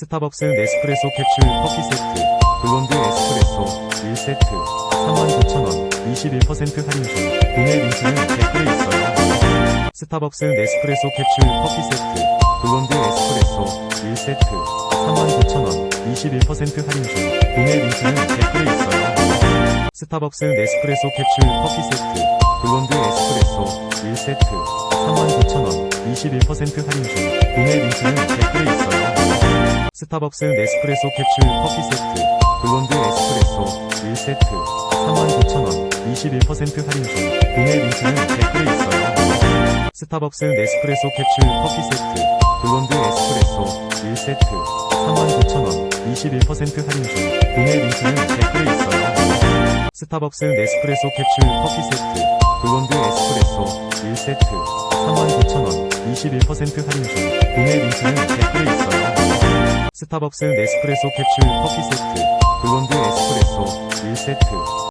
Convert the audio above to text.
스타벅스 네스프레소 캡슐 커피 세트, 블론드 에스프레소 1세트, 39,000원, 21% 할인 중, 구매 링크는 댓글에 있어요. 스타벅스 네스프레소 캡슐 커피 세트, 블론드 에스프레소 1세트, 39,000원, 21% 할인 중, 구매 링크는 댓글에 있어요. 스타벅스 네스프레소 캡슐 커피 세트, 블론드 에스프레소 1세트, 39,000원, 21% 할인 중, 구매 링크는 댓글에. 스타벅스 네스프레소 캡슐 커피 세트, 블론드 에스프레소 1세트, 39,000원, 21% 할인 중, 구매 링크는 댓글에 있어요. 스타벅스 네스프레소 캡슐 커피 세트, 블론드 에스프레소 1세트, 39,000원, 21% 할인 중, 구매 링크는 댓글에 있어요. 스타벅스 네스프레소 캡슐 커피 세트, 블론드 에스프레소 1세트, 39,000원, 21% 할인 중, 구매 링크는 댓글에 있어요. 스타벅스 네스프레소 캡슐 커피 세트, 블론드 에스프레소 1세트,